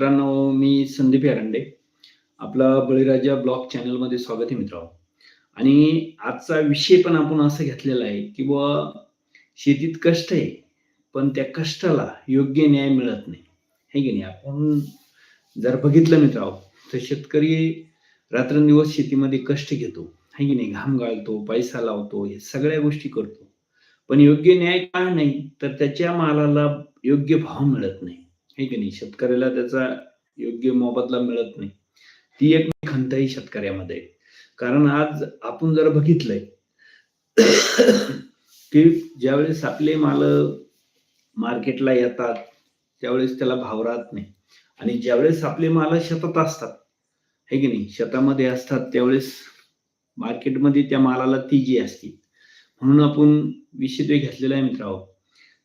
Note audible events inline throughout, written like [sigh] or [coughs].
मित्रांनो मी संदीप यारंडे. आपला बळीराजा ब्लॉग चॅनलमध्ये स्वागत आहे मित्रांनो. आणि आजचा विषय पण आपण असं घेतलेला आहे की बुवा शेतीत कष्ट आहे पण त्या कष्टाला योग्य न्याय मिळत नाही. हे की नाही? आपण जर बघितलं मित्रांनो तर शेतकरी रात्रंदिवस शेतीमध्ये कष्ट घेतो. है की नाही? घाम गाळतो पैसा लावतो हे सगळ्या गोष्टी करतो. पण योग्य न्याय का नाही? तर त्याच्या मालाला योग्य भाव मिळत नाही. हे की नाही? शेतकऱ्याला त्याचा योग्य मोबदला मिळत नाही. ती एक खंत आहे. शेतकऱ्यामध्ये कारण आज आपण जर बघितलंय की ज्यावेळेस आपले माल मार्केटला येतात त्यावेळेस त्याला भाव राहत नाही. आणि ज्यावेळेस आपले माल शेतात असतात हे की नाही? शेतामध्ये असतात त्यावेळेस मार्केटमध्ये त्या मालाला ती जी असते. म्हणून आपण विषय घेतलेला आहे मित्रांनो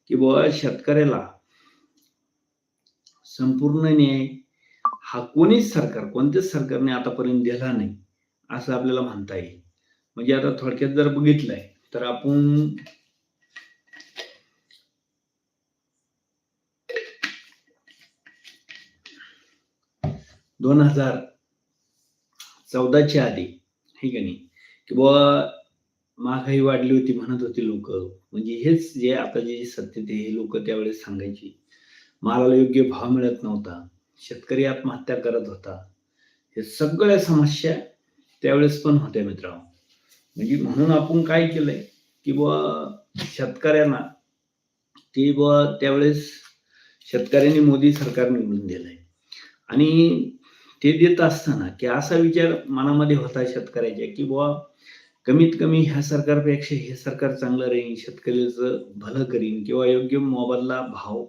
की बुवा शेतकऱ्याला संपूर्ण न्याय हा कोणीच सरकार कोणत्याच सरकारने आतापर्यंत दिला नाही असं आपल्याला म्हणता येईल. म्हणजे आता थोडक्यात जर बघितलंय तर आपण दोन हजार चौदाच्या आधी हे का नाही? की बुवा महागाई वाढली होती म्हणत होती लोक. म्हणजे हेच जे आता जे सत्य ते हे लोक त्यावेळेस सांगायची. मालाला योग्य भाव मिळत नव्हता. शेतकरी आत्महत्या करत होता. हे सगळ्या समस्या त्यावेळेस पण होत्या मित्रांनो. म्हणजे म्हणून आपण काय केलंय की बुवा शेतकऱ्यांना ते बुवा त्यावेळेस शेतकऱ्यांनी मोदी सरकार निवडून दिलंय. आणि ते देत असताना की असा विचार मनामध्ये होता शेतकऱ्याच्या की बुवा कमीत कमी ह्या सरकारपेक्षा हे सरकार चांगलं राहील शेतकऱ्याचं भलं करीन किंवा योग्य मोबदला भाव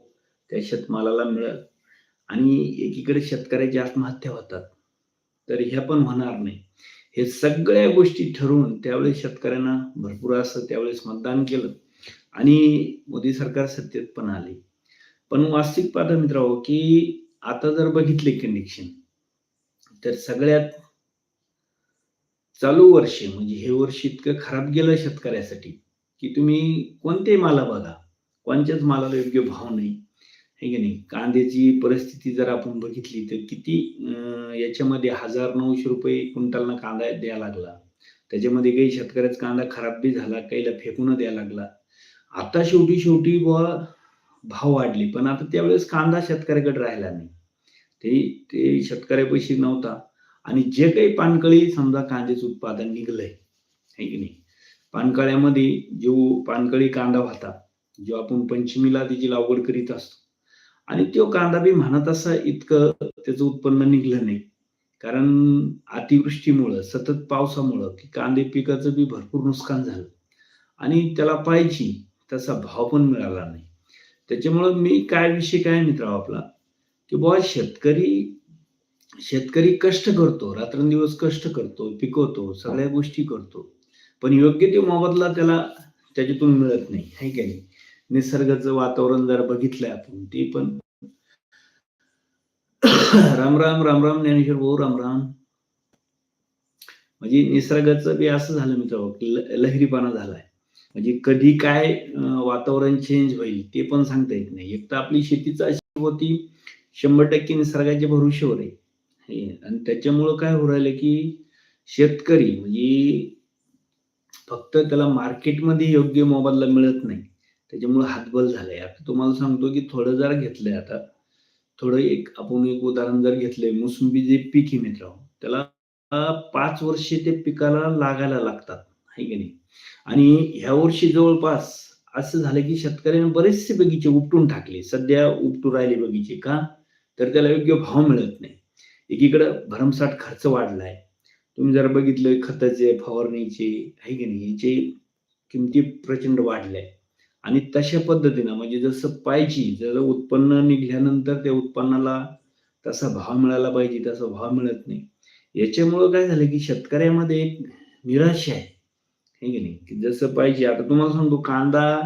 त्या शेतमालाला मिळत आणि एकीकडे शेतकऱ्याची आत्महत्या होतात. तर ह्या पण होणार नाही. हे सगळ्या गोष्टी ठरवून त्यावेळेस शेतकऱ्यांना भरपूर असं त्यावेळेस मतदान केलं. आणि मोदी सरकार सत्तेत पण आले. पण वास्तविक पाहता मित्रांनो की आता जर बघितले कंडिशन तर सगळ्यात चालू वर्ष म्हणजे हे वर्ष इतकं खराब गेलं शेतकऱ्यासाठी की तुम्ही कोणते माला बघा. कोणत्याच मालाला योग्य भाव नाही. हे की नाही? कांद्याची परिस्थिती जर आपण बघितली तर किती याच्यामध्ये हजार नऊशे रुपये क्विंटलना कांदा द्यायला लागला. त्याच्यामध्ये काही शेतकऱ्याचा कांदा खराब बी झाला काहीला फेकून द्यायला लागला. आता शेवटी शेवटी बुवा भाव वाढले पण आता त्यावेळेस कांदा शेतकऱ्याकडे राहिला नाही. ते ते शेतकऱ्यापैकी नव्हता. आणि जे काही पानकळी समजा कांद्याचं उत्पादन निघलंय है की नाही? पानकळ्यामध्ये जो पानकळी कांदा होता जो आपण पंचमीला त्याची लागवड करीत असतो आणि तो कांदा बी म्हणत असा इतकं त्याचं उत्पन्न निघलं नाही. कारण अतिवृष्टीमुळं सतत पावसामुळं की कांदे पिकाचं बी भरपूर नुकसान झालं. आणि त्याला पाहिजे तसा भाव पण मिळाला नाही. त्याच्यामुळं मी काय विषय काय मित्र आपला? की बुवा शेतकरी शेतकरी कष्ट करतो रात्रंदिवस कष्ट करतो पिकवतो सगळ्या गोष्टी करतो. पण योग्य ते मोबदला त्याला त्याच्यातून मिळत नाही. है की नाही? निसर्गाचं वातावरण जर बघितलंय आपण ते पण [coughs] राम राम राम राम ज्ञानेश्वर भाऊ राम राम. म्हणजे निसर्गाचं बी असं झालं मित्र लहरीपणा झालाय. म्हणजे कधी काय वातावरण चेंज होईल ते पण सांगता येत नाही. एक तर आपली शेतीच अशी होती शंभर टक्के निसर्गाच्या भरोश्यावर आहे आणि त्याच्यामुळं काय हो राहिलं की शेतकरी म्हणजे फक्त त्याला मार्केटमध्ये योग्य मोबदला मिळत नाही. त्याच्यामुळे हातबल झालाय. आता तुम्हाला सांगतो की थोडं जर घेतलंय आता थोडं एक आपण एक उदाहरण जर घेतलंय मोसंबी जे पीक आहे मित्र त्याला पाच वर्षे ते पिकाला लागायला लागतात आहे की नाही? आणि ह्या वर्षी जवळपास असं झालं की शेतकऱ्याने बरेचसे बगीचे उपटून टाकले. सध्या उपटू राहिले बगीचे का? तर त्याला योग्य भाव मिळत नाही. एकीकडं भरमसाठ खर्च वाढलाय. तुम्ही जर बघितलं खताचे फवारणीचे आहे की नाही? याचे किमती प्रचंड वाढल्या आणि तशा पद्धतीनं म्हणजे जसं पाहिजे जर उत्पन्न निघल्यानंतर त्या उत्पन्नाला तसा भाव मिळाला पाहिजे तसा भाव मिळत नाही. याच्यामुळं काय झालं की शेतकऱ्यामध्ये एक निराशा आहे. हे की नाही? की जसं पाहिजे आता तुम्हाला सांगतो कांदा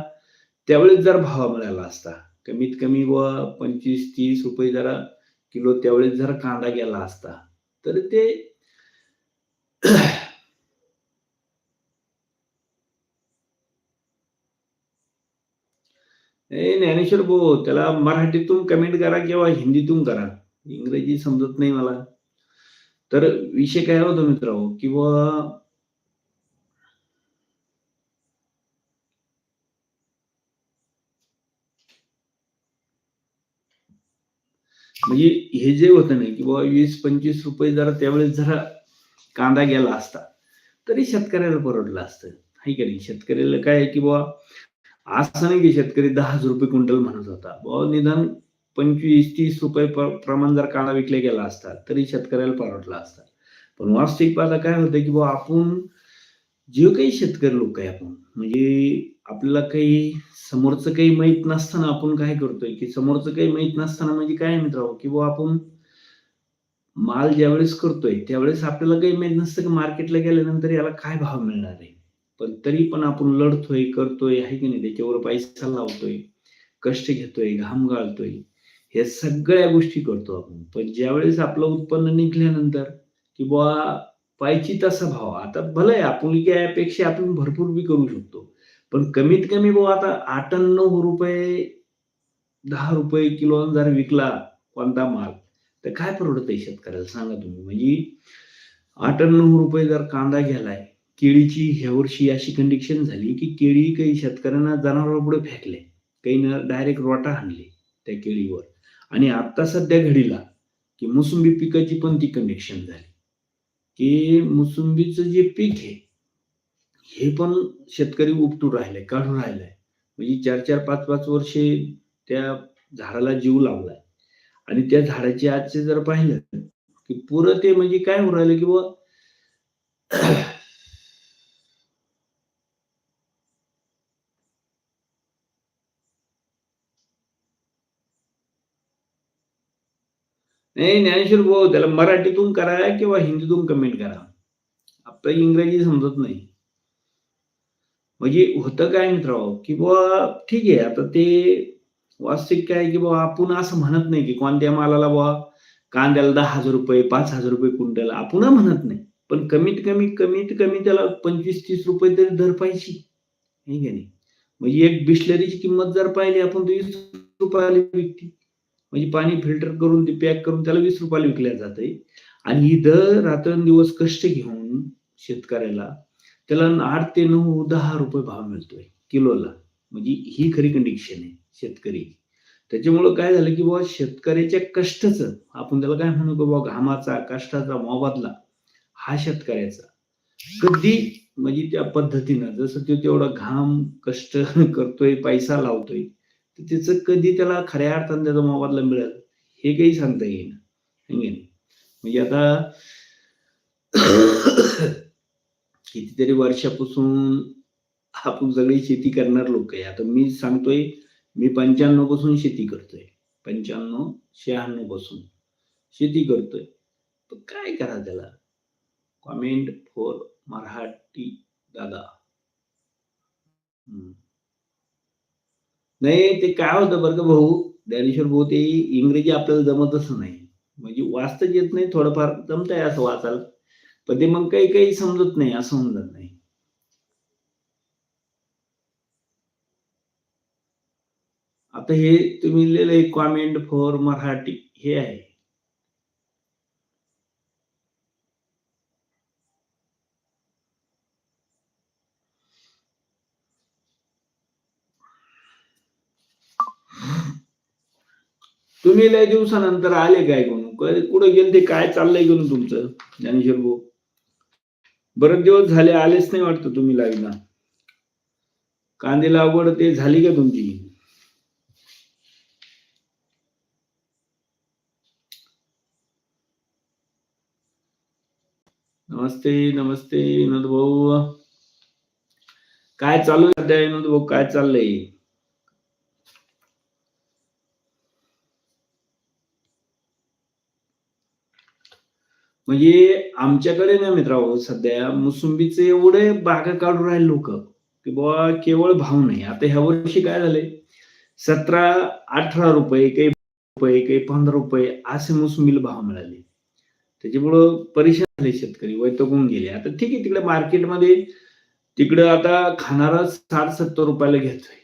त्यावेळेस जर भाव मिळाला असता कमीत कमी व पंचवीस तीस रुपये जरा किलो त्यावेळेस जर कांदा गेला असता तर ते ज्ञानेश्वर भाऊ त्याला मराठीतून कमेंट करा किंवा हिंदीतून करा. इंग्रजी समजत नाही मला. तर विषय काय होतो मित्र किंवा म्हणजे हे जे होतं ना की बाबा वीस पंचवीस रुपये जरा त्यावेळेस जरा कांदा गेला असता तरी शेतकऱ्याला परवडलं असतं. हाय का नाही? शेतकऱ्याला काय की बाबा असं नाही की शेतकरी दहा हजार रुपये क्विंटल म्हणत होता. बाबा निदान पंचवीस तीस रुपये प्रमाण जर कांदा विकला गेला असता तरी शेतकऱ्याला परवडला असता. पण वास्तविक पाहता काय होतं की बाबा आपण जे काही शेतकरी लोक आहे आपण म्हणजे आपल्याला काही समोरचं काही माहीत नसताना आपण काय करतोय की समोरचं काही माहीत नसताना म्हणजे काय मित्र की बुवा आपण माल ज्यावेळेस करतोय त्यावेळेस आपल्याला काही माहीत नसतं की मार्केटला गेल्यानंतर याला काय भाव मिळणार आहे. पण तरी पण आपण लढतोय करतोय आहे की नाही? त्याच्यावर पैसा लावतोय कष्ट घेतोय घाम गाळतोय. हे सगळ्या गोष्टी करतो आपण. पण ज्यावेळेस आपलं उत्पन्न निघल्यानंतर की बुवा पाहिजे तसा भाव. आता भले आपुलकीपेक्षा आपण भरपूर बी करू शकतो. पण कमीत कमी बुवा आता आठ रुपये दहा रुपये किलो जर विकला कोणता माल तर काय परवडत शेतकऱ्याला? सांगा तुम्ही. म्हणजे आठ रुपये जर कांदा गेलाय केळीची ह्या वर्षी अशी कंडिशन झाली की केळी काही शेतकऱ्यांना जनावरांपुढे फेकले. काही डायरेक्ट रोटा आणले त्या केळीवर. आणि आता सध्या घडीला की मोसंबी पिकाची पण ती कंडिशन झाली. की मोसंबीचं जे पीक आहे हे पण शेतकरी उपटून राहिले काढून राहिलाय म्हणजे चार चार पाच पाच वर्षे त्या झाडाला जीव लावलाय. आणि त्या झाडाचे आजचे जर पाहिलं की पुरं ते म्हणजे काय होऊन राहिलं की बुवा नाही ज्ञानेश्वर भाऊ त्याला मराठीतून करा किंवा हिंदीतून कमेंट करा. आपलं इंग्रजी समजत नाही. म्हणजे होतं काय मित्र की बुवा ठीक आहे आता ते वास्तविक काय की बुवा आपण असं म्हणत नाही की कोणत्या मालाला बुवा कांद्याला दहा हजार रुपये पाच हजार रुपये क्विंटल आपण म्हणत नाही. पण कमीत कमी कमीत कमी त्याला पंचवीस तीस रुपये तरी दर पाहिजे. नाही? म्हणजे एक बिस्लरीची किंमत जर पाहिली आपण तर वीस रुपयाला विकते. म्हणजे पाणी फिल्टर करून ते पॅक करून त्याला वीस रुपयाला विकल्या जाते आणि ही दर रात्रंदिवस कष्ट घेऊन शेतकऱ्याला त्याला आठ ते नऊ दहा रुपये भाव मिळतोय किलोला. म्हणजे ही खरी कंडिशन आहे शेतकरी. त्याच्यामुळं काय झालं की बाबा शेतकऱ्याच्या कष्टाचं आपण त्याला काय म्हणू की बाबा घामाचा कष्टाचा मोबदला हा शेतकऱ्याचा. कधी म्हणजे त्या पद्धतीनं जसं तो तेवढा घाम कष्ट [laughs] करतोय पैसा लावतोय तर त्याचं कधी त्याला खऱ्या अर्थाने त्याचा मोबदला मिळेल हे काही सांगता येईल म्हणजे आता [coughs] कितीतरी वर्षापासून आपण सगळी शेती करणार लोक आहे. आता मी सांगतोय मी पंच्याण्णवपासून शेती करतोय. पंच्याण्णव शहाण्णवपासून शेती करतोय. तर काय करा त्याला? कॉमेंट फॉर मराठी दादा. हम्म. नाही ते काय होतं बरं का भाऊ? ज्ञानेश्वर भाऊ ते इंग्रजी आपल्याला जमतच नाही. म्हणजे वाचताच येत नाही थोडंफार जमतंय असं वाचायला. पण ते मग काही काही समजत नाही असं होऊन जात नाही. आता हे तुम्ही लिहिलंय कॉमेंट फॉर मराठी हे आहे. तुम्ही लय दिवसानंतर आले काय कोण? कुठे गेले ते काय चाललंय घेऊन तुमचं? ज्ञानेश्वर भाऊ. बरेच दिवस झाले आलेच नाही वाटतं तुम्ही लाईव्हला कांदे लागवड ते झाली का तुमची? नमस्ते नमस्ते विनोद भाऊ काय चालू आहे सध्या? विनोद भाऊ काय चाललंय? म्हणजे आमच्याकडे ना मित्रांनो हो, सध्या मोसंबीचे एवढे बागा काढून राहिले लोक की बाबा केवळ भाव नाही. आता ह्या वर्षी काय झाले सतरा अठरा रुपये काही रुपये काही पंधरा रुपये असे मोसंबीला भाव मिळाले. त्याच्यामुळं परेशान झाले शेतकरी वैतकून गेले. आता ठीक आहे तिकडे मार्केटमध्ये तिकडं आता खाणारा साठ सत्तर रुपयाला घेतोय.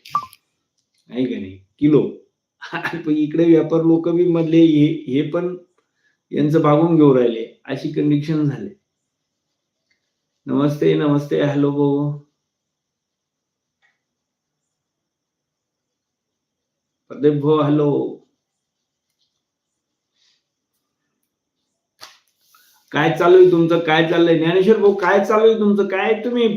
आहे का नाही? किलो. [laughs] इकडे व्यापार लोक बी मधले हे हे पण यांचं भागून घेऊ राहिले. अशी कंडिशन झाले. नमस्ते नमस्ते हॅलो भाऊ. प्रदीप भाऊ हॅलो काय चालू आहे तुमचं? काय चाललंय? ज्ञानेश्वर भाऊ काय चालू आहे तुमचं? काय तुम्ही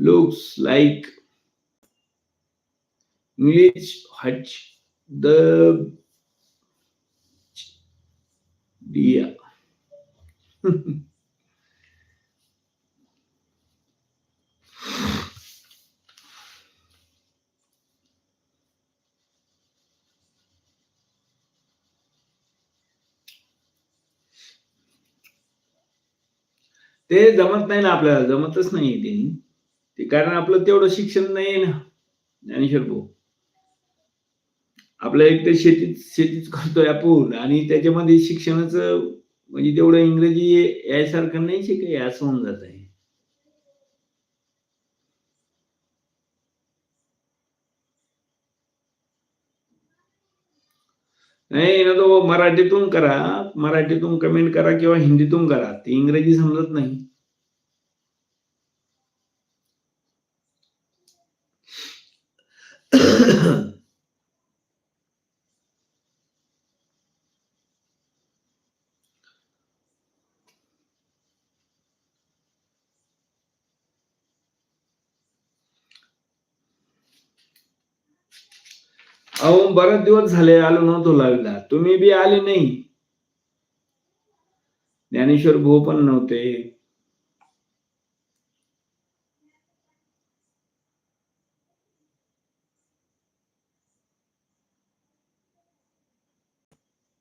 looks like English Hutch the deer. ते जमत नाही ना आपल्याला जमतच नाही ते ते कारण आपलं तेवढं शिक्षण नाही ना ज्ञानेश्वर भाऊ. आपलं एक तर शेतीत शेतीच करतोय आपण आणि त्याच्यामध्ये शिक्षणाचं म्हणजे तेवढं इंग्रजी यासारखं नाही शिकाय असं होऊन जात आहे. नाही ना तो मराठीतून करा मराठीतून कमेंट करा किंवा हिंदीतून करा ते इंग्रजी समजत नाही. [clears throat] अहो बरेच दिवस झाले आलो नव्हतो लाईव्हला तुम्ही बी आले नाही. ज्ञानेश्वर भाऊ पण नव्हते.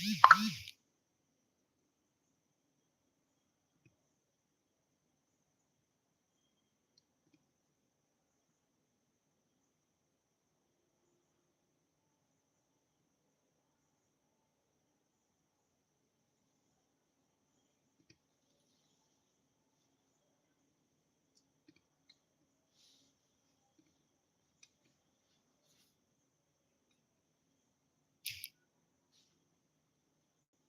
Uhum.